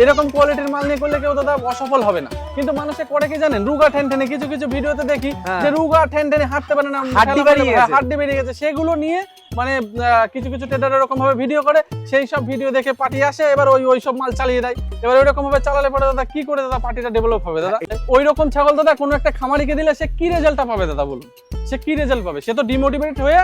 এরকম কোয়ালিটির মাল নিয়ে করলে কেউ দাদা অসফল হবে না। কিন্তু মানুষে করে কি জানেন? রুগা ঠেন ঠেনে কিছু কিছু ভিডিওতে দেখি হ্যাঁ। যে রুগা ঠেন ঠেনে হাঁটতে পারে না হাড্ডি বেরিয়ে গেছে। হাড্ডি বেরিয়ে গেছে। সেগুলো নিয়ে মানে কিছু কিছু ট্রেডার এরকম ভাবে ভিডিও করে সেই সব ভিডিও দেখে পার্টি আসে এবার ওই ওই সব মাল চালিয়ে দেয়। এবার ওই রকম ভাবে চালালে পরে দাদা কি করে দাদা পার্টিটা ডেভেলপ হবে? দাদা ওই রকম ছাগল দাদা কোনো একটা খামারিকে দিলে সে কি রেজাল্টটা পাবে দাদা বলুন? সে কি রেজাল্ট পাবে? সে তো ডিমোটিভেট হয়ে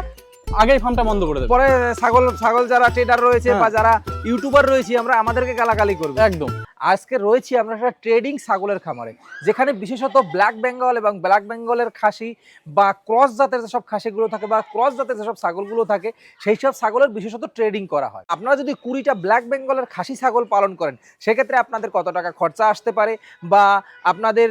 আগেই ফার্মটা বন্ধ করে দেবে। পরে ছাগল ছাগল যারা ট্রেডার রয়েছে হ্যাঁ। বা যারা ইউটিউবার রয়েছে আমরা আমাদেরকে গালাগালি করব। একদম। আজকে রয়েছি আমরা একটা ট্রেডিং ছাগলের খামারে যেখানে বিশেষত ব্ল্যাক বেঙ্গল এবং ব্ল্যাক বেঙ্গলের খাসি বা ক্রস জাতের যেসব খাসিগুলো থাকে বা ক্রস জাতের যেসব ছাগলগুলো থাকে সেই সব ছাগলের বিশেষত ট্রেডিং করা হয়। আপনারা যদি কুড়িটা ব্ল্যাক বেঙ্গলের খাসি ছাগল পালন করেন সেক্ষেত্রে আপনাদের কত টাকা খরচা আসতে পারে বা আপনাদের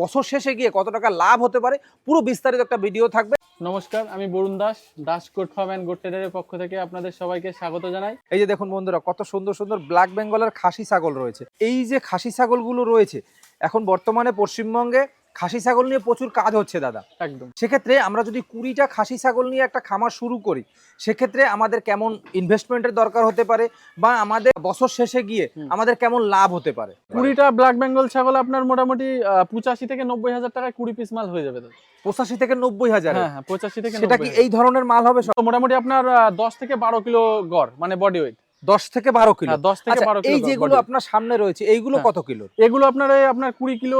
বছর শেষে গিয়ে কত টাকা লাভ হতে পারে পুরো বিস্তারিত একটা ভিডিও থাকবে। নমস্কার আমি Barun Das Das goat farm and goat ট্রেডারের পক্ষ থেকে আপনাদের সবাইকে স্বাগত জানাই। এই যে দেখুন বন্ধুরা কত সুন্দর সুন্দর ব্ল্যাক বেঙ্গলের খাসি ছাগল রয়েছে। এই যে খাসি ছাগলগুলো রয়েছে এখন বর্তমানে পশ্চিমবঙ্গে খাসি ছাগল নিয়ে প্রচুর কাজ হচ্ছে দাদা। একদম। সেক্ষেত্রে আমরা যদি কুড়িটা খাসি ছাগল নিয়ে একটা খামার শুরু করি সেক্ষেত্রে আমাদের কেমন ইনভেস্টমেন্টের দরকার হতে পারে বা আমাদের বছর শেষে গিয়ে আমাদের কেমন লাভ হতে পারে? কুড়িটা ব্ল্যাক বেঙ্গল ছাগল আপনার মোটামুটি পঁচাশি থেকে নব্বই হাজার টাকায় কুড়ি পিস মাল হয়ে যাবে পঁচাশি থেকে নব্বই হাজার? হ্যাঁ হ্যাঁ পঁচাশি থেকে সেটা কি এই ধরনের মাল হবে মোটামুটি আপনার দশ থেকে বারো কিলো গড় মানে বডি ওয়েট দশ থেকে বারো কিলো। দশ থেকে আচ্ছা, বারো এই যেগুলো আপনার সামনে রয়েছে এইগুলো হ্যাঁ। কত কিলো? এগুলো আপনার আপনার কুড়ি কিলো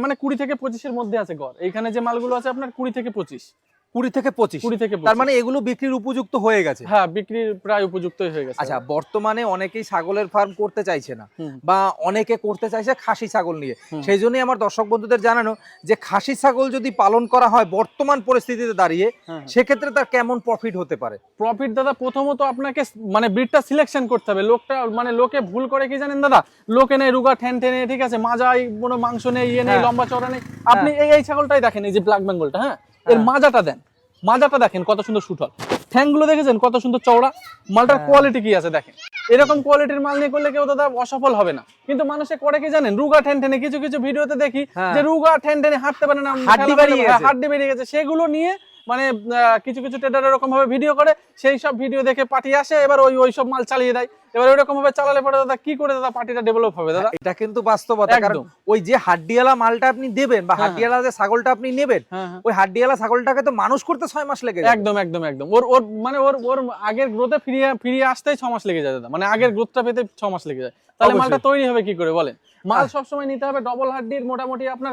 মানে কুড়ি থেকে পঁচিশের মধ্যে আছে গড়। এখানে যে মালগুলো আছে আপনার কুড়ি থেকে পঁচিশ। কুড়ি থেকে পঁচিশ। কুড়ি থেকে তার মানে এগুলো বিক্রির উপযুক্ত হয়ে গেছে। হ্যাঁ বিক্রির প্রায় উপযুক্তই হয়ে গেছে। আচ্ছা বর্তমানে অনেকেই ছাগলের ফার্ম করতে চাইছে না বা অনেকে করতে চাইছে খাসি ছাগল নিয়ে। সেই জন্যই আমার দর্শক বন্ধুদের জানানো যে খাসি ছাগল যদি পালন করা হয় বর্তমান পরিস্থিতিতে দাঁড়িয়ে হ্যাঁ সেক্ষেত্রে তার কেমন প্রফিট হতে পারে? প্রফিট দাদা প্রথমত আপনাকে মানে ব্রিডটা সিলেকশন করতে হবে। লোকটা মানে লোকে ভুল করে কি জানেন দাদা? লোকে নেই রুগা ঠ্যান ঠেনে ঠিক আছে? মাজাই কোনো মাংস নেই ইয়ে নেই হ্যাঁ। লম্বা চড়া নেই। আপনি এই এই ছাগলটাই দেখেন এই যে ব্ল্যাক বেঙ্গলটা হ্যাঁ? এর হ্যাঁ। মাজাটা দেন মাজাটা দেখেন কত সুন্দর সুঠল ঠ্যাংগুলো দেখেছেন কত সুন্দর চওড়া মালটার হ্যাঁ। কোয়ালিটি কি আছে দেখেন এরকম কোয়ালিটির মাল নিয়ে করলে কেউ দাদা অসফল হবে না কিন্তু মানুষে করে কি জানেন রুগা ঠেন ঠেনে কিছু কিছু ভিডিওতে দেখি হ্যাঁ। যে রুগা ঠেন ঠেনে হাঁটতে পারে না। হাড্ডি বেরিয়ে গেছে সেগুলো নিয়ে মানে কিছু কিছু ট্রেডার এরকম ভাবে ভিডিও করে সেই সব ভিডিও দেখে পার্টি আসে এবার ওই ওই সব মাল চালিয়ে দেয়। এবার ওই রকম ভাবে চালালে পরে দাদা কি করে দাদা পার্টিটা ডেভেলপ হবে দাদা? এটা কিন্তু বাস্তবতা কারণ ওই যে হাড্ডিয়ালা মালটা আপনি দেবেন বা হ্যাঁ। হাড্ডিয়ালা যে ছাগলটা আপনি নেবেন হ্যাঁ হ্যাঁ। ওই হাড্ডিয়ালা ছাগলটাকে তো মানুষ করতে ছয় মাস লেগে যাবে। একদম একদম একদম। ওর ওর মানে ওর ওর আগের গ্রোথে ফিরিয়ে ফিরিয়ে আসতেই ছ মাস লেগে যায় দাদা। মানে আগের গ্রোথটা পেতে ছ মাস লেগে যায়। তাহলে মালটা তৈরি হবে কি করে বলেন? মাল। সবসময় নিতে হবে ডবল হাড্ডির মোটামুটি আপনার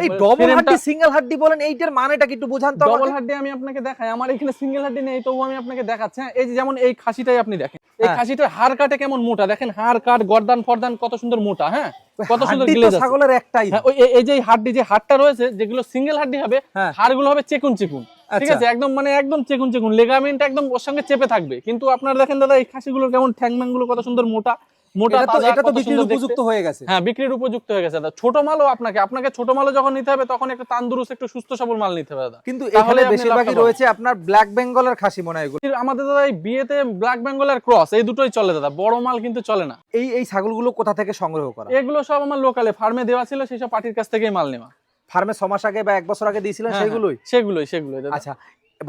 এই ডবল হাড্ডি সিঙ্গেল হাড্ডি বলেন এইটার মানেটা কি একটু বোঝান তো ডবল হাড্ডি আমি আপনাকে দেখাই আমার এখানে সিঙ্গেল হাড্ডি নেই তবু আমি আপনাকে দেখাচ্ছি। হ্যাঁ, এই যে যেমন এই খাসিটাই আপনি দেখেন। এই হ্যাঁ। খাসিটার হাড় কাটে কেমন মোটা? দেখেন হাড় কাট গর্দান ফর্দান কত সুন্দর মোটা হ্যাঁ? কত সুন্দর তো ছাগলের একটাই। হ্যাঁ, ওই এই- যে হাড্ডি যে হাড়টা রয়েছে যেগুলো সিঙ্গেল হাড্ডি হবে। হাড়গুলো হবে চেকুন চেকুন ঠিক আচ্ছা। আছে? একদম মানে একদম চেকুন চেকুন লেগামেন্ট একদম ওর সঙ্গে চেপে থাকবে। কিন্তু আপনার দেখেন দাদা এই খাসিগুলোর কেমন ঠ্যাং ম্যাংগুলো কত সুন্দর মোটা মোটা এটা তো তাজা, এটা তো কত বিক্রির উপযুক্ত হয়ে গেছে। হ্যাঁ বিক্রির উপযুক্ত হয়ে গেছে দাদা। ছোট মালও আপনাকে আপনাকে ছোট মালও যখন নিতে হবে তখন একটা তান্দুরুস্ত একটু সুস্থ সবল মাল নিতে হবে দাদা। কিন্তু এখানে বেশিরভাগই রয়েছে আপনার ব্ল্যাক বেঙ্গলের খাসি মনে হয় আমাদের দাদা এই বিয়েতে ব্ল্যাক বেঙ্গলের ক্রস এই দুটোই চলে দাদা। বড় মাল কিন্তু চলে না। এই এই ছাগলগুলো কোথা থেকে সংগ্রহ করা? এগুলো সব আমার লোকালে ফার্মে দেওয়া ছিল সেই সব পার্টির কাছ থেকেই মাল নেওয়া। ফার্মে ছ মাস আগে বা এক বছর আগে দিয়েছিলেন হ্যাঁ, সেগুলোই? হ্যাঁ, সেগুলোই সেগুলোই দাদা। আচ্ছা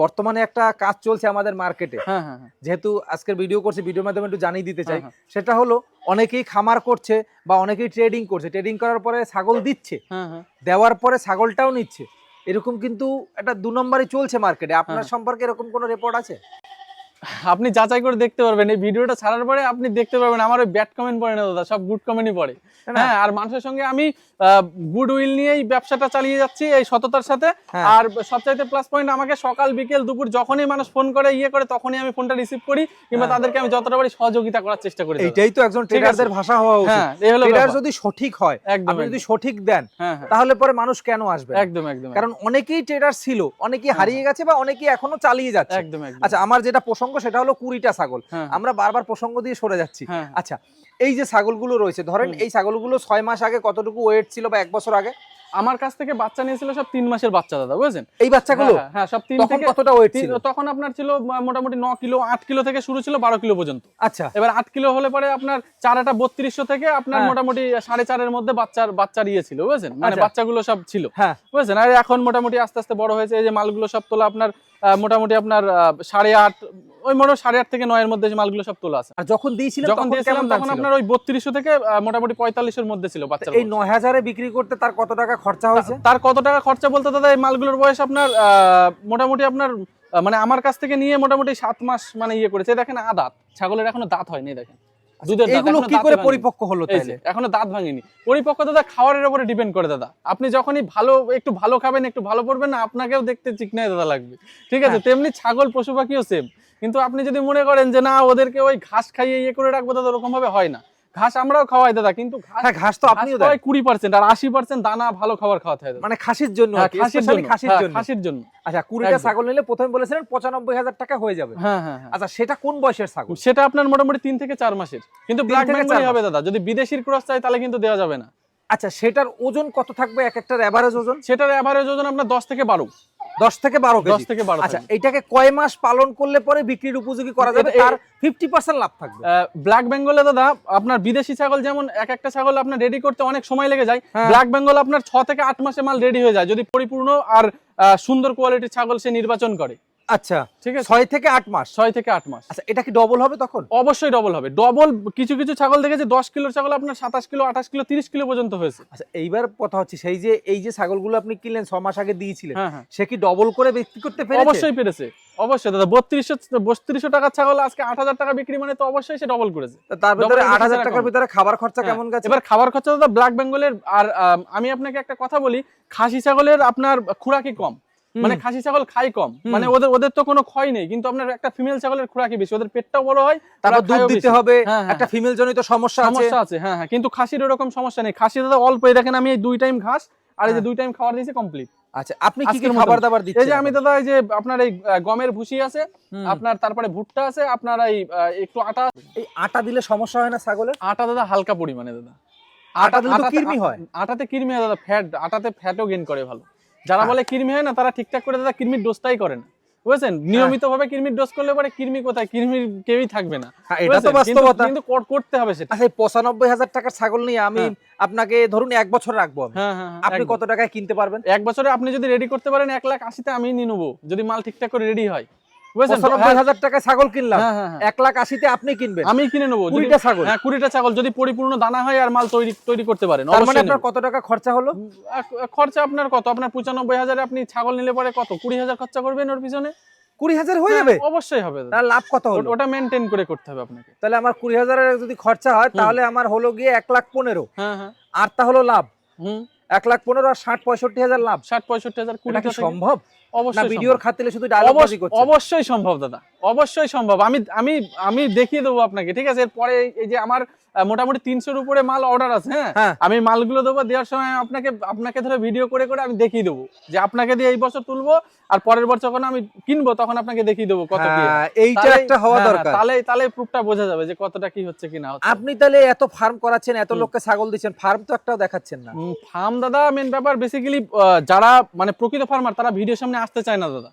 বর্তমানে একটা কাজ চলছে আমাদের মার্কেটে হ্যাঁ হ্যাঁ হ্যাঁ, যেহেতু আজকের ভিডিও করছি ভিডিওর মাধ্যমে একটু জানিয়ে দিতে চাই। সেটা হলো অনেকেই খামার করছে বা অনেকেই ট্রেডিং করছে। ট্রেডিং করার পরে ছাগল দিচ্ছে। দেওয়ার পরে ছাগলটাও নিচ্ছে। এরকম কিন্তু একটা দু নম্বরই চলছে মার্কেটে আপনার। সম্পর্কে এরকম কোনো রেপোর্ট আছে? আপনি যাচাই করে দেখতে পারবেন। এই ভিডিওটা ছাড়ার পরে আপনি দেখতে পারবেন আমার ওই ব্যাড কমেন্ট পড়ে না দাদা সব গুড কমেন্টই পড়ে। হ্যাঁ আর মানুষের সঙ্গে আমি গুড উইল নিয়েই ব্যবসাটা চালিয়ে যাচ্ছি এই সততার সাথে। হ্যাঁ। আর সবচাইতে প্লাস পয়েন্ট আমাকে সকাল বিকেল দুপুর যখনই মানুষ ফোন করে ইয়ে করে তখনই আমি ফোনটা রিসিভ করি কিংবা হ্যাঁ। তাদেরকে আমি যতটা পারি সহযোগিতা করার চেষ্টা করি দাদা। এইটাই তো একজন ট্রেডারদের ভাষা হওয়া উচিত। হ্যাঁ এই হলো ট্রেডার যদি সঠিক হয় একদম আপনি যদি সঠিক দেন তাহলে পরে মানুষ কেন আসবে একদম একদম। কারণ অনেকেই ট্রেডার ছিল অনেকেই হারিয়ে গেছে বা অনেকেই এখনও চালিয়ে যাচ্ছে। একদম একদম। আচ্ছা আমার যেটা প্রসঙ্গ সেটা হলো কুড়িটা ছাগল। হ্যাঁ। আমরা বারবার প্রসঙ্গ দিয়ে সরে যাচ্ছি। হ্যাঁ। আচ্ছা এই যে ছাগলগুলো রয়েছে ধরেন এই ছাগলগুলো ছয় মাস আগে কতটুকু ওয়েট ছিল বা এক বছর আগে? আমার কাছ থেকে বাচ্চা নিয়েছিল সব তিন মাসের বাচ্চা দাদা বুঝেছেন? এই বাচ্চাগুলো? হ্যাঁ, হ্যাঁ সব তিন থেকে কতটা ওয়েট ছিল? তখন আপনার ছিল মোটামুটি ন কিলো আট কিলো থেকে শুরু ছিল বারো কিলো পর্যন্ত। আচ্ছা। এবার আট কিলো হলে পরে আপনার চারাটা বত্রিশশো থেকে আপনার। মোটামুটি সাড়ে চারের মধ্যে বাচ্চার বাচ্চার ইয়ে ছিল বুঝেছেন? মানে আচ্ছা। বাচ্চাগুলো সব ছিল হ্যাঁ। বুঝেছেন? আর এখন মোটামুটি আস্তে আস্তে বড় হয়েছে এই যে মালগুলো সব তোলা আপনার মোটামুটি আপনার আহ, সাড়ে আট ওই মোটামুটি সাড়ে আট থেকে নয়ের মধ্যে মালগুলো সব তোলা আছে। আর যখন দিয়েছিলাম যখন দিয়েছিলাম তখন আপনার ওই বত্রিশশো থেকে মোটামুটি পঁয়তাল্লিশের মধ্যে ছিল বাচ্চা এই নয় হাজারে বিক্রি করতে তার কত টাকা খরচা হয়েছে? তার কত টাকা খরচা বলতে দাদা এই মালগুলোর বয়স আপনার আহ, মোটামুটি আপনার মানে আমার কাছ থেকে নিয়ে মোটামুটি সাত মাস মানে ইয়ে করেছে। দেখেন আদাত ছাগলের এখনও দাঁত হয়নি দেখেন। দুধের এগুলো কি করে পরিপক্ক হলো তাহলে? এখনও দাঁত ভাঙেনি। পরিপক্ক দাদা খাওয়ারের উপরে ডিপেন্ড করে দাদা। আপনি যখনই ভালো একটু ভালো খাবেন একটু ভালো পড়বেন না আপনাকেও দেখতে চিকনায় দাদা লাগবে। ঠিক আছে হ্যাঁ। তেমনি ছাগল পশু পাখিও সেম কিন্তু আপনি যদি মনে করেন যে না ওদেরকে ওই ঘাস খাইয়ে ইয়ে করে রাখব দাদা ওরকম ভাবে হয় না। ঘাস আমরাও খাওয়াই দাদা কিন্তু ঘাস হ্যাঁ ঘাস তো আপনিও দেন। খাওয়াই কুড়ি পার্সেন্ট আর আশি পার্সেন্ট দানা ভালো খাবার খাওয়াতে হয় মানে খাসির জন্য হ্যাঁ, খাসির জন্য। খাসির হ্যাঁ, জন্য। আচ্ছা কুড়িটা একদম। ছাগল নিলে প্রথমে বলেছিলেন পঁচানব্বই হাজার টাকা হয়ে যাবে। হ্যাঁ হ্যাঁ হ্যাঁ। আচ্ছা সেটা কোন বয়সের ছাগল? সেটা আপনার মোটামুটি তিন থেকে চার মাসের। কিন্তু ব্ল্যাক বেঙ্গলি হবে দাদা। যদি বিদেশির ক্রস চাই তাহলে কিন্তু দেওয়া যাবে না। আচ্ছা সেটার ওজন কত থাকবে এক একটার অ্যাভারেজ ওজন? সেটার অ্যাভারেজ ওজন আপনার দশ থেকে বারো। দশ থেকে বারো দশ থেকে বারো আচ্ছা এইটাকে কয় মাস পালন করলে পরে বিক্রির উপযোগী করা যাবে? তার ফিফটি পার্সেন্ট লাভ থাকবে। ব্ল্যাক বেঙ্গলে দাদা আপনার বিদেশি ছাগল যেমন এক একটা ছাগল আপনার রেডি করতে অনেক সময় লেগে যায়। ব্ল্যাক বেঙ্গল আপনার ছ থেকে আট মাসে মাল রেডি হয়ে যায় যদি পরিপূর্ণ আর সুন্দর কোয়ালিটির ছাগল সে নির্বাচন করে। আচ্ছা ঠিক আছে। ছয় থেকে আট মাস? ছয় থেকে আট মাস। আচ্ছা এটা কি ডবল হবে তখন? অবশ্যই ডবল হবে। ডবল কিছু কিছু ছাগল দেখেছি দশ কিলোর ছাগল আপনার সাতাশ কিলো আঠাশ কিলো তিরিশ কিলো পর্যন্ত হয়েছে। আচ্ছা এইবার কথা হচ্ছে সেই যে এই যে ছাগলগুলো আপনি কিনলেন ছ মাস আগে দিয়েছিলেন হ্যাঁ হ্যাঁ। সে কি ডবল করে বিক্রি করতে পেরেছে? অবশ্যই পেরেছে। অবশ্যই দাদা বত্রিশশো বত্রিশশো টাকার ছাগল আজকে আট হাজার টাকা বিক্রি মানে তো অবশ্যই সে ডবল করেছে। তার ভিতরে আট হাজার টাকার ভিতরে খাবার খরচা হ্যাঁ, কেমন গেছে? এবার খাবার খরচা দাদা ব্ল্যাক বেঙ্গলের আর আম, আপনাকে একটা কথা বলি খাসি ছাগলের আপনার খুরাকি কম। মানে খাসি ছাগল খাই কম। মানে ওদের ওদের তো কোনো ক্ষয় নেই কিন্তু আপনার একটা ফিমেল ছাগলের খুরাকি বেশি ওদের পেটটাও বড় হয় তারপর দুধ দিতে হবে হ্যাঁ, হ্যাঁ, একটা ফিমেল জনিত সমস্যা আছে। সমস্যা আছে হ্যাঁ হ্যাঁ। কিন্তু খাসির ওরকম সমস্যা নেই। খাসি দাদা অল্প দেখেন আমি এই দুই টাইম ঘাস আর এই যে হ্যাঁ। দুই টাইম খাবার দিয়েছি কমপ্লিট আচ্ছা আপনি কি কি খাবার দাবার দিচ্ছেন এই যে আমি দাদা এই যে আপনার এই গমের ভুসি আছে আপনার তারপরে ভুট্টা আছে আপনার এই একটু আটা এই আটা দিলে সমস্যা হয় না ছাগলের? আটা দাদা হালকা পরিমাণে দাদা। আটা দিলে তো কৃমি হয়। আটাতে কৃমি হয় দাদা ফ্যাট আটাতে ফ্যাটও গেইন করে ভালো। যারা বলে কৃমি হয় না তারা ঠিকঠাক করে দাদা কৃমির ডোজটাই করে না। বুঝেছেন? নিয়মিত ভাবে কৃমির ডোজ করলে পরে কৃমি কোথায়? কৃমির কেউই থাকবে না। হ্যাঁ, এটা তো কিন্তু- বাস্তবতা। কিন্তু কট করতে হবে সেটা। আচ্ছা পঁচানব্বই হাজার টাকার ছাগল নিয়ে আমি হ্যাঁ। আপনাকে ধরুন এক বছর রাখব হ্যাঁ হ্যাঁ হ্যাঁ, আপনি কত টাকায় কিনতে পারবেন? এক বছরে আপনি যদি রেডি করতে পারেন এক লাখ আশিতে আমি নিয়ে নেব। যদি মাল ঠিকঠাক করে রেডি হয়। হাজার টাকায় ছাগল কিনলাম। হ্যাঁ, হ্যাঁ, হ্যাঁ। এক লাখ আশিতে আপনি কিনবেন। আমি কিনে নেব। কুড়িটা ছাগল। হ্যাঁ কুড়িটা ছাগল। যদি পরিপূর্ণ দানা হয় আর মাল তৈরি তৈরি করতে পারেন মানে আপনার কত টাকা খরচা হলো? খরচা আপনার কত? আপনার পঁচানব্বই হাজারে আপনি ছাগল নিলে পরে কত? কুড়ি হাজার খরচা করবেন ওর পিছনে? কুড়ি হাজার হয়ে যাবে? হ্যাঁ, অবশ্যই হবে। তার লাভ কত হলো? ওটা মেনটেন করে করতে হবে আপনাকে। তাহলে আমার কুড়ি হাজারের যদি খরচা হয় তাহলে আমার হলো গিয়ে এক লাখ পনেরো। হ্যাঁ হ্যাঁ। আর তা হলো লাভ। হুম। এক লাখ পনেরো আর ষাট পঁয়ষট্টি হাজার লাভ। ষাট পঁয়ষট্টি হাজার কুড়ি টাকা সম্ভব? অবশ্যই ভিডিওর। খাতিলে শুধু ডায়লগ করছে অবশ্যই সম্ভব দাদা। অবশ্যই সম্ভব। আমি আমি আমি দেখিয়ে দেবো আপনাকে ঠিক আছে? এরপরে এই- যে আমার মোটামুটি তিনশোর উপরে মাল অর্ডার আছে হ্যাঁ? হ্যাঁ। আমি মালগুলো দেবো দেওয়ার সময় আপনাকে আপনাকে ধরে ভিডিও করে করে আমি দেখিয়ে দেবো। যে আপনাকে দিয়ে এই বছর তুলবো আর পরের বছর যখন আমি কিনবো তখন আপনাকে দেখিয়ে দেবো কত হ্যাঁ, এইটা একটা হওয়া হ্যাঁ, দরকার। তাহলে তাহলে প্রুফটা বোঝা যাবে যে কতটা কি হচ্ছে কি না আপনি তাহলে এত ফার্ম করাচ্ছেন এত লোককে ছাগল দিচ্ছেন ফার্ম তো একটাও দেখাচ্ছেন না। ফার্ম দাদা মেন ব্যাপার বেসিক্যালি যারা মানে প্রকৃত ফার্মার তারা ভিডিওর সামনে আসতে চায় না দাদা।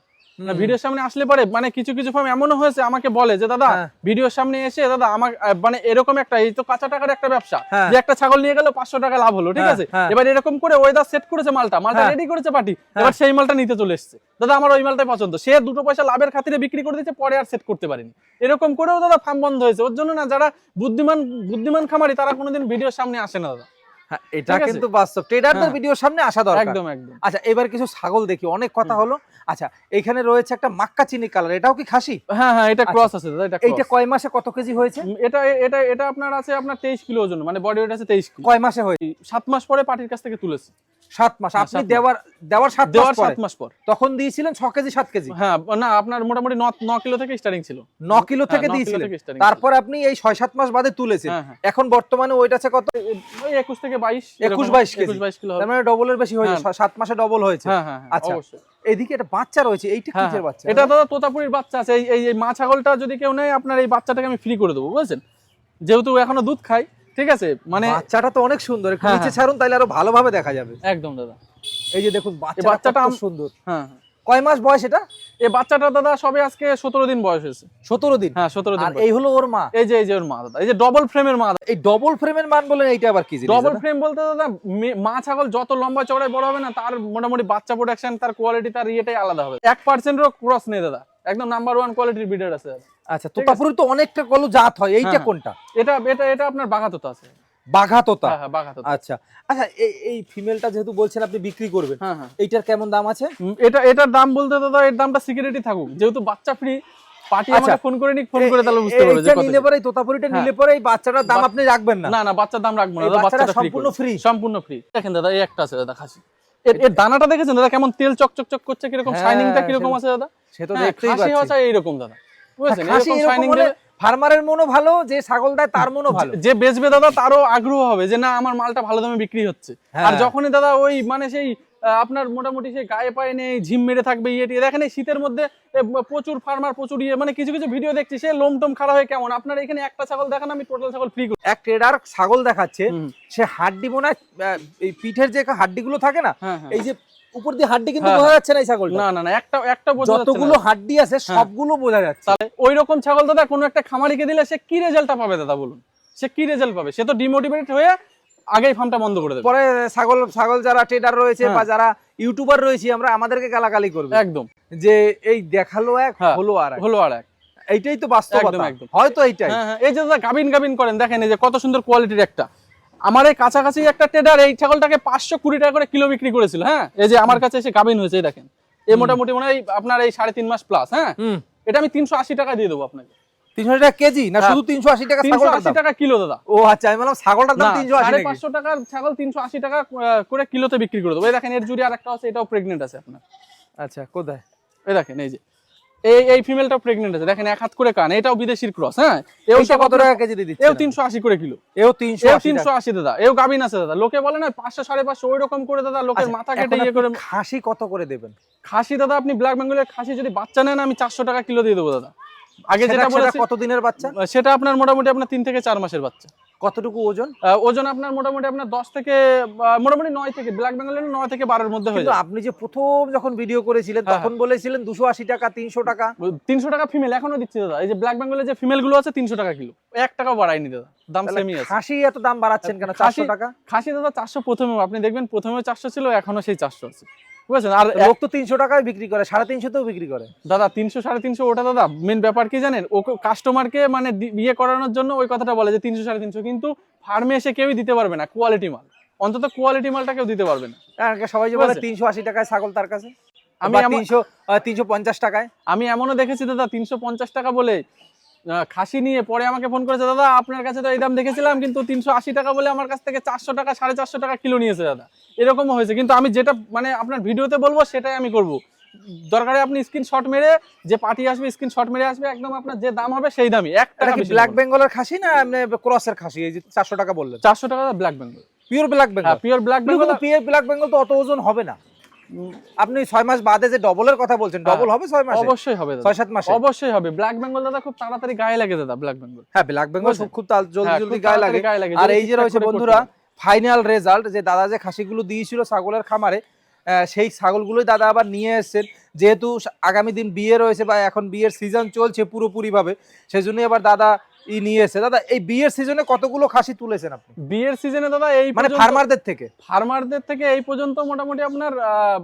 ভিডিওর সামনে আসলে পরে মানে কিছু কিছু ফার্ম এমনও হয়েছে আমাকে বলে যে দাদা হ্যাঁ। ভিডিওর সামনে এসে দাদা আমার মানে এরকম একটা এই তো কাঁচা টাকার একটা ব্যবসা হ্যাঁ। যে একটা ছাগল নিয়ে গেল পাঁচশো টাকা লাভ হলো ঠিক হ্যাঁ, আছে হ্যাঁ। এবার এরকম করে ওয়েদার সেট করেছে মালটা মালটা হ্যাঁ। রেডি করেছে পার্টি এবার সেই মালটা নিতে চলে এসছে দাদা আমার ওই মালটাই পছন্দ সে দুটো পয়সা লাভের খাতিরে বিক্রি করে দিচ্ছে পরে আর সেট করতে পারেনি এরকম করেও দাদা ফার্ম বন্ধ হয়েছে ওর জন্য না যারা বুদ্ধিমান বুদ্ধিমান খামারি তারা কোনোদিন ভিডিওর সামনে আসে না দাদা হ্যাঁ, এটা কিন্তু বাস্তব। ট্রেডারদের হ্যাঁ। ভিডিওর সামনে আসা দরকার। একদম একদম। আচ্ছা এবার কিছু ছাগল দেখি অনেক কথা হলো। আচ্ছা এখানে রয়েছে একটা মাক্কা চিনি কালার এটাও কি খাসি? হ্যাঁ হ্যাঁ এটা আচ্ছা। ক্রস আছে দাদা এটা এটা কয় মাসে কত কেজি হয়েছে? এটা এটা এটা আপনার আছে আপনার তেইশ কিলো ওজন মানে বডি ওয়েট আছে তেইশ কিলো। কয় মাসে হয়েছে? 7 মাস পরে পাটির কাছ থেকে তুলেছে। সাত মাস। হ্যাঁ, আপনি দেওয়ার দেওয়ার সাত দেওয়ার সাত মাস পর। তখন দিয়েছিলেন ছ কেজি সাত কেজি? হ্যাঁ না আপনার মোটামুটি ন কিলো থেকে স্টার্টিং ছিল। ন কিলো হ্যাঁ, থেকে দিয়েছিলেন তারপর আপনি এই ছয় সাত মাস বাদে তুলেছেন। হ্যাঁ, হ্যাঁ। এখন বর্তমানে ওইটা আছে কত? ওই একুশ থেকে বাইশ 21, 22 কেজি। একুশ বাইশ কিলো। তার মানে ডবলের বেশি হয়েছে হ্যাঁ। সাত মাসে ডবল হয়েছে। হ্যাঁ হ্যাঁ হ্যাঁ, আচ্ছা। এইদিকে একটা বাচ্চা রয়েছে এইটা হ্যাঁ, কিসের হ্যাঁ। বাচ্চা? এটা দাদা তোতাপুরির বাচ্চা আছে। এই এই মা ছাগলটা যদি কেউ নেয় আপনার এই বাচ্চাটাকে আমি ফ্রি করে দেবো বুঝেছেন? যেহেতু এখনও দুধ খাই ঠিক আছে? মানে বাচ্চাটা তো অনেক সুন্দর। একটু হ্যাঁ, নিচে হ্যাঁ। ছাড়ুন তাহলে আরও ভালোভাবে দেখা যাবে। একদম দাদা। এই যে দেখুন বাচ্চাটা সুন্দর। হ্যাঁ হ্যাঁ। কয় মাস বয়স এটা? এই বাচ্চাটা দাদা সবে আজকে সতেরো দিন বয়স হয়েছে। সতেরো দিন? হ্যাঁ সতেরো দিন আর এই হলো ওর মা? এই যে এই যে ওর মা দাদা। এই যে ডবল ফ্রেমের মা এই ডবল ফ্রেমের মান বলেন এইটা আবার কি জিনিস ডবল ফ্রেম বলতে দাদা মা ছাগল যত লম্বা চড়াই বড় হবে না তার মোটামুটি বাচ্চা প্রোডাকশন তার কোয়ালিটি তার ইয়েটাই আলাদা হবে। এক পার্সেন্টেরও ক্রস নেই দাদা। একদম নাম্বার ওয়ান কোয়ালিটির বিডার আছে। আচ্ছা তোতাপুরি তো অনেকটা কলো জাত হয় এইটা হ্যাঁ, কোনটা? এটা এটা এটা আপনার বাঘাতোতা আছে। বাঘা তোতা হ্যাঁ হ্যাঁ আচ্ছা আচ্ছা এই এই ফিমেলটা যেহেতু বলছেন আপনি বিক্রি করবেন হ্যাঁ হ্যাঁ। এইটার কেমন দাম আছে? এটা এটার দাম বলতে দাদা এর দামটা সিকিউরিটি থাকুক। যেহেতু বাচ্চা ফ্রি পার্টি আচ্ছা। আমাকে ফোন করে নিক ফোন করে তাহলে বুঝতে পারবে যে নিলে পরে তোতাপুরিটা হ্যাঁ। নিলে পরে এই বাচ্চাটার দাম আপনি রাখবেন না। না না বাচ্চার দাম রাখব না বাচ্চাটা সম্পূর্ণ free? সম্পূর্ণ ফ্রি দেখেন দাদা এই একটা আছে দাদা খাসি। এর দানাটা দেখেছেন দাদা? কেমন তেল চকচক চক করছে কীরকম হ্যাঁ, শাইনিংটা কীরকম আছে দাদা? সে তো হ্যাঁ, দেখতেই পাচ্ছি। হচ্ছে এইরকম দাদা। বুঝেছেন? এরকম শাইনিং ফার্মারের মনও ভালো যে ছাগল দেয় তার মনও ভালো। যে বেচবে দাদা তারও আগ্রহ হবে যে না আমার মালটা ভালো দামে বিক্রি হচ্ছে। হ্যাঁ। আর যখনই দাদা ওই মানে সেই আপনার মোটামুটি সেই গায়ে পায়ে নেই ঝিম মেরে থাকবে ইয়ে টিয়ে। দেখেন এই শীতের মধ্যে প্রচুর ফার্মার প্রচুর ইয়ে মানে কিছু কিছু ভিডিও দেখছি সে লোম টোম খারাপ হয় কেমন? আপনার এখানে একটা ছাগল দেখান আমি টোটাল ছাগল ফ্রি করি। এক ট্রেডার ছাগল দেখাচ্ছে সে হাড্ডি মনে এই পিঠের যে হাড্ডিগুলো থাকে না হ্যাঁ হ্যাঁ। এই যে উপর দিয়ে হাড্ডি কিন্তু হ্যাঁ, বোঝা যাচ্ছে না এই ছাগলটা। না না না একটা একটা বোঝা যাচ্ছে যতগুলো হাড্ডি আছে সবগুলো বোঝা যাচ্ছে। তাহলে ওই রকম ছাগল দাদা কোনো একটা খামারিকে দিলে সে কি রেজাল্টটা পাবে দাদা বলুন? সে কি রেজাল্ট পাবে? সে তো ডিমোটিভেট হয়ে আগেই ফার্মটা বন্ধ করে দেবে। পরে ছাগল ছাগল যারা ট্রেডার রয়েছে হ্যাঁ। বা যারা ইউটিউবার রয়েছে আমরা আমাদেরকে গালাগালি করবে। একদম। যে এই দেখাল এক হ্যাঁ, হলো আর। হলো আর এক। এইটাই তো বাস্তবতা। হয়তো এইটাই। হ্যাঁ এই যে গাবিন গাবিন করেন দেখেন এই যে কত সুন্দর কোয়ালিটির একটা। আমার এই কাছাকাছি একটা ট্রেডার এই ছাগলটাকে পাঁচশো কুড়ি টাকা করে কিলো বিক্রি করেছিল হ্যাঁ? এই যে আমার কাছে এসে গাবিন হয়েছে দেখেন। এই মোটামুটি মনে হয় আপনার এই সাড়ে তিন মাস প্লাস হ্যাঁ? এটা আমি তিনশো আশি টাকা দিয়ে দেবো আপনাকে। তিনশো টাকা কেজি না হ্যাঁ। শুধু টাকা ছাগলটার? টাকা কিলো দাদা। ও আচ্ছা আমি বললাম ছাগলটার দাম টাকার ছাগল টাকা আহ, করে কিলোতে বিক্রি করে দেবো। এই দেখেন এর জুড়ে আরেকটা আছে এটাও আছে আপনার। আচ্ছা কোথায়? এই দেখেন এই যে। এই আছে। দেখেন এক হাত করে কান এটাও বিদেশির ক্রস হ্যাঁ? এও কত টাকা কেজি দিয়ে দিচ্ছে এও তিনশো আশি করে কিলো। এও টাকা। দাদা। এও গাবিন আছে দাদা। লোকে বলে না পাঁচশো সাড়ে পাঁচশো ওই রকম করে দাদা লোকের আচ্ছা, মাথা কেটে ইয়ে করে খাসি কত করে দেবেন? খাসি দাদা আপনি ব্ল্যাক বেঙ্গলের খাসি যদি বাচ্চা নেন আমি চারশো টাকা কিলো দিয়ে দেবো দাদা। আগে যেটা সেটা বলেছি কত বাচ্চা? সেটা আপনার মোটামুটি আপনার তিন থেকে চার মাসের বাচ্চা। কতটুকু ওজন? ওজন আপনার মোটামুটি আপনার দশ থেকে মোটামুটি নয় থেকে ব্ল্যাক বেঙ্গলের নয় থেকে বারোর মধ্যে হয়ে আপনি যে প্রথম যখন ভিডিও করেছিলেন হ্যাঁ, তখন বলেছিলেন দুশো আশি টাকা তিনশো টাকা। তিনশো টাকা ফিমেল এখনও দিচ্ছি দাদা। এই যে ব্ল্যাক বেঙ্গলের যে ফিমেলগুলো আছে তিনশো টাকা কিলো। এক টাকা বাড়ায়নি দাদা। দাম সেমই আছে। খাসি এত দাম বাড়াচ্ছেন কেন? চারশো টাকা? খাসি দাদা চারশো প্রথমে আপনি দেখবেন প্রথমে চারশো ছিল এখনও সেই চারশো আছে। বুঝেছেন? আর লোক তো তিনশো টাকায় বিক্রি করে সাড়ে তিনশোতেও বিক্রি করে। দাদা তিনশো সাড়ে তিনশো ওটা দাদা মেন ব্যাপার কি জানেন? ও কাস্টমারকে মানে ইয়ে করানোর জন্য ওই কথাটা বলে যে তিনশো সাড়ে তিনশো কিন্তু ফার্মে এসে কেউই দিতে পারবে না কোয়ালিটি মাল। অন্তত কোয়ালিটি মালটা কেউ দিতে পারবে না। সবাই যে বলে তিনশো আশি টাকায় ছাগল তার কাছে? আমি তিনশো তিনশো পঞ্চাশ টাকায়? আমি এমনও দেখেছি দাদা তিনশো পঞ্চাশ টাকা বলে খাসি নিয়ে পরে আমাকে ফোন করেছে দাদা আপনার কাছে তো এই দাম দেখেছিলাম কিন্তু তিনশো আশি টাকা বলে আমার কাছ থেকে চারশো টাকা সাড়ে চারশো টাকা কিলো নিয়েছে দাদা। এরকমও হয়েছে কিন্তু আমি যেটা মানে আপনার ভিডিওতে বলব সেটাই আমি করব। দরকারে আপনি স্ক্রিন স্ক্রিনশট মেরে যে পার্টি আসবে স্ক্রিন স্ক্রিনশট মেরে আসবে একদম আপনার যে দাম হবে সেই দামই। এক এটা টাকা কি ব্ল্যাক বেঙ্গলের খাসি না ক্রসের খাসি? এই যে চারশো টাকা বললেন। চারশো টাকা black Bengal pure black Bengal pure black Bengal pure black Bengal তো অত ওজন হবে না। আপনি ছয় মাস বাদে যে ডবলের কথা বলছেন ডবল হবে ছয় মাসে? অবশ্যই হবে ছয় সাত মাসে? অবশ্যই হবে। ব্ল্যাক বেঙ্গল দাদা খুব তাড়াতাড়ি গায়ে লাগে দাদা ব্ল্যাক বেঙ্গল হ্যাঁ ব্ল্যাক বেঙ্গল? খুব জলদি হ্যাঁ, জলদি গায়ে লাগে। আর এই যে রয়েছে বন্ধুরা ফাইনাল রেজাল্ট যে দাদা যে খাসিগুলো দিয়েছিল ছাগলের খামারে সেই ছাগলগুলোই দাদা আবার নিয়ে এসেছেন। যেহেতু আগামী দিন বিয়ে রয়েছে বা এখন বিয়ের সিজন চলছে পুরোপুরি ভাবে সেই জন্যই আবার দাদা ই নিয়েছে। দাদা এই বিয়ের সিজনে কতগুলো খাসি তুলেছেন আপনি? বিয়ের সিজনে দাদা এই মানে ফার্মারদের থেকে? ফার্মারদের থেকে এই পর্যন্ত মোটামুটি আপনার আহ,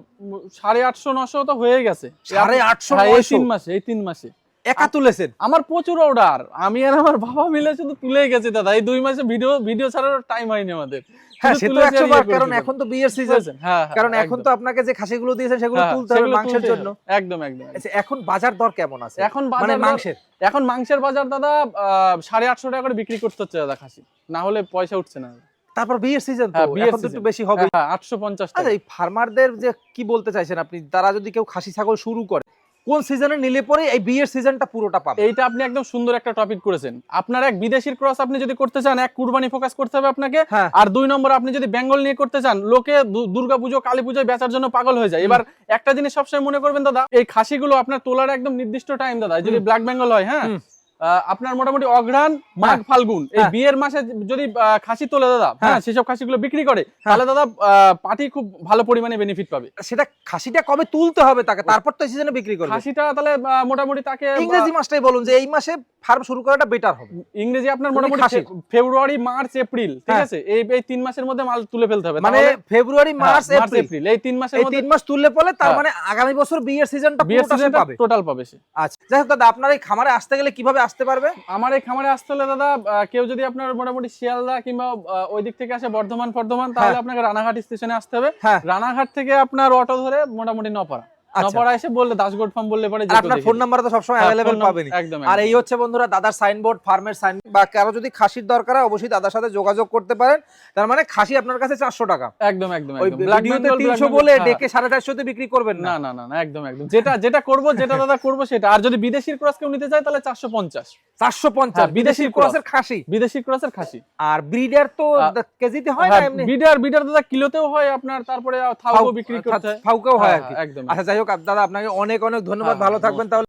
সাড়ে আটশো নশো তো হয়ে গেছে। সাড়ে আটশো হ্যাঁ, তিন মাসে এই তিন মাসে। একা তুলেছেন? আমার প্রচুর অর্ডার আমি আর আমার বাবা মিলে শুধু তুলেই গেছে দাদা। এই দুই মাসে ভিডিও ভিডিও ছাড়ার টাইম হয়নি আমাদের। হ্যাঁ সে তো একশো ইয়ে বার কারণ এখন তো বিয়ের সিজন? হ্যাঁ হ্যাঁ, কারণ এখন তো আপনাকে যে খাসিগুলো দিয়েছেন সেগুলো হ্যাঁ, তুলতে হবে মাংসের জন্য। একদম একদম। আচ্ছা, এখন বাজার দর কেমন আছে? এখন মানে মাংসের। এখন মাংসের বাজার দাদা আহ, সাড়ে আটশো টাকা করে বিক্রি করতে হচ্ছে দাদা খাসি। না হলে পয়সা উঠছে না। তারপর বিয়ের সিজন তো হ্যাঁ, এখন একটু বেশি হবে। হ্যাঁ আটশো পঞ্চাশ আচ্ছা এই ফার্মারদের যে কি বলতে চাইছেন আপনি? তারা যদি কেউ খাসি ছাগল শুরু করে কোন সিজনে নিলে পরে এই বিয়ের সিজনটা পুরোটা পাবে? এইটা আপনি একদম সুন্দর একটা টপিক করেছেন। আপনার এক বিদেশির ক্রস আপনি যদি করতে চান এক কুরবানি ফোকাস করতে হবে আপনাকে। হ্যাঁ। আর দুই নম্বর আপনি যদি বেঙ্গল নিয়ে করতে চান লোকে দুর্গা দুর্গাপুজো কালী পুজোয় বেচার জন্য পাগল হয়ে যায়। এবার একটা জিনিস সবসময় মনে করবেন দাদা এই খাসিগুলো আপনার তোলার একদম নির্দিষ্ট টাইম দাদা যদি ব্ল্যাক বেঙ্গল হয় হ্যাঁ? আপনার মোটামুটি অঘ্রাণ মাঘ ফাল্গুন। এই হ্যাঁ। বিয়ের মাসে যদি খাসি তোলে দাদা হ্যাঁ। সেসব সেসব খাসিগুলো বিক্রি করে তাহলে দাদা পাটি খুব ভালো পরিমাণে বেনিফিট পাবে। সেটা খাসিটা কবে তুলতে হবে তাকে? তারপর তো সিজনে বিক্রি করবে। খাসিটা তাহলে মোটামুটি তাকে ইংরেজি মাসটাই বলুন যে এই মাসে ফার্ম শুরু করাটা বেটার হবে। ইংরেজি আপনার মোটামুটি। ফেব্রুয়ারি মার্চ এপ্রিল ঠিক হ্যাঁ। আছে? এই এই তিন মাসের মধ্যে মাল তুলে ফেলতে হবে। মানে ফেব্রুয়ারি হ্যাঁ, মার্চ এপ্রিল। এই তিন মাসের মধ্যে তিন মাস তুললে পরে তার হ্যাঁ। মানে আগামী বছর বিয়ের সিজনটা পুরোটা সে পাবে। টোটাল পাবে সে। আচ্ছা যাই হোক দাদা আপনার এই খামারে আসতে গেলে কীভাবে আসতে পারবে? আমার এই খামারে আসতে হলে দাদা কেউ যদি আপনার মোটামুটি শিয়ালদা কিংবা ওই দিক থেকে আসে বর্ধমান বর্ধমান তাহলে। আপনাকে রানাঘাট স্টেশনে আসতে হবে। রানাঘাট থেকে আপনার অটো ধরে মোটামুটি নপাড়া। নপাড়া এসে বললে দাসগোড ফার্ম বললে পরে আর আপনার ফোন নাম্বার তো সবসময় হ্যাঁ, অ্যাভেলেবেল আর এই হচ্ছে বন্ধুরা দাদার সাইনবোর্ড ফার্মের সাইন বা কারও যদি খাসির দরকার হয় অবশ্যই দাদার সাথে যোগাযোগ করতে পারেন। তার মানে খাসি আপনার কাছে চারশো টাকা। একদম একদম ভিডিওতে তিনশো বলে হ্যাঁ। ডেকে সাড়ে চারশোতে বিক্রি করবেন না। না না না একদম একদম। যেটা যেটা করব যেটা দাদা করব সেটা। আর যদি বিদেশির ক্রস কেউ নিতে চায় তাহলে চারশো পঞ্চাশ। চারশো পঞ্চাশ হ্যাঁ, বিদেশি বিদেশি ক্রসের খাসি। বিদেশি ক্রসের খাসি। আর ব্রিডার তো কেজিতে হয় না এমনি? বিডার বিডার দাদা কিলোতেও হয় আপনার তারপরে থাউকো বিক্রি করতে হয়। ফাউকেও হয় একদম আচ্ছা যাই হোক দাদা আপনাকে অনেক অনেক ধন্যবাদ। হ্যাঁ, ভালো থাকবেন তাহলে।